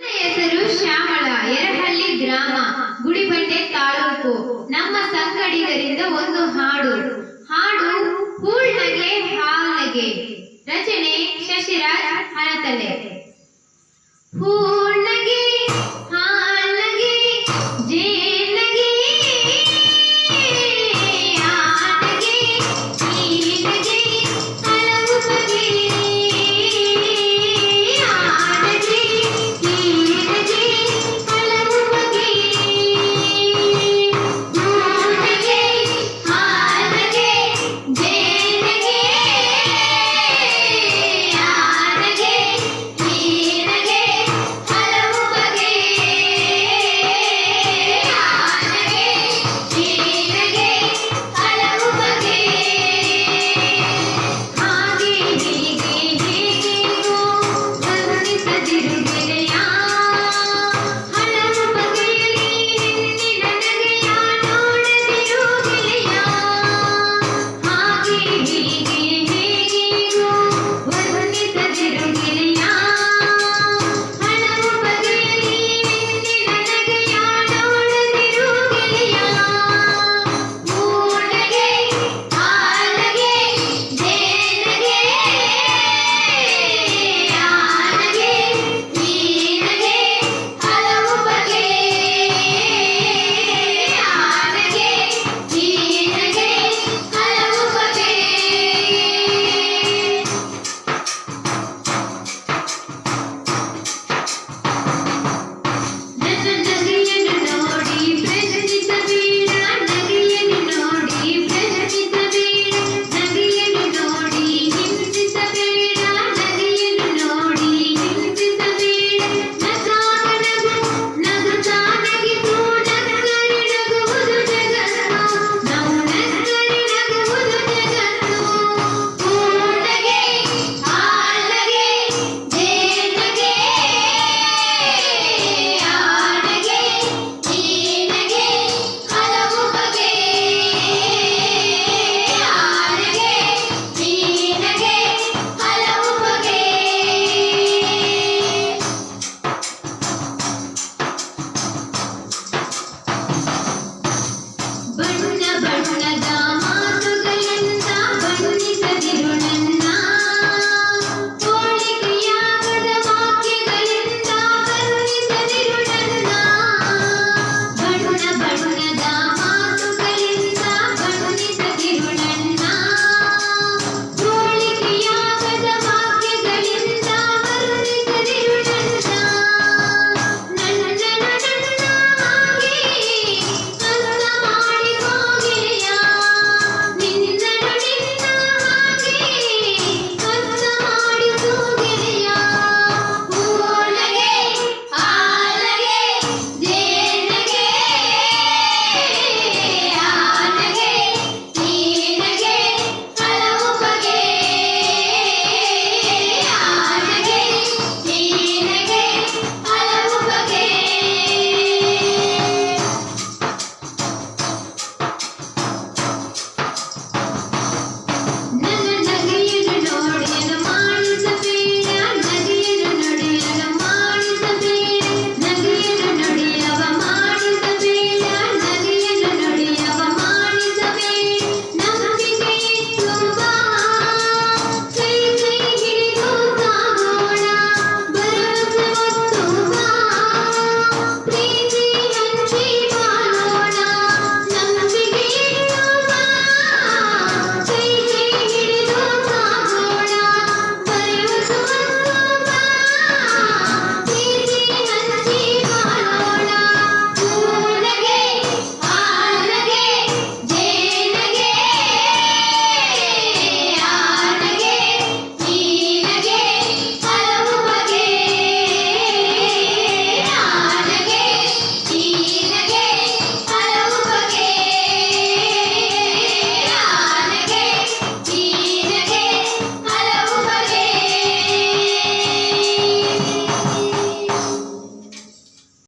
ಹೆಸರು ಶ್ಯಾಮಳ ಎರಹಳ್ಳಿ ಗ್ರಾಮ, ಗುಡಿಬಂಡೆ ತಾಲೂಕು. ನಮ್ಮ ಸಂಗಡಿಗರಿಂದ ಒಂದು ಹಾಡು. ಹಾಡು ಹೂಳ್ನಗೆ, ಹಾಲ್ನಗೆ. ರಚನೆ ಶಶಿರಾಜ್ ಹರತಲೆ. ಹೂ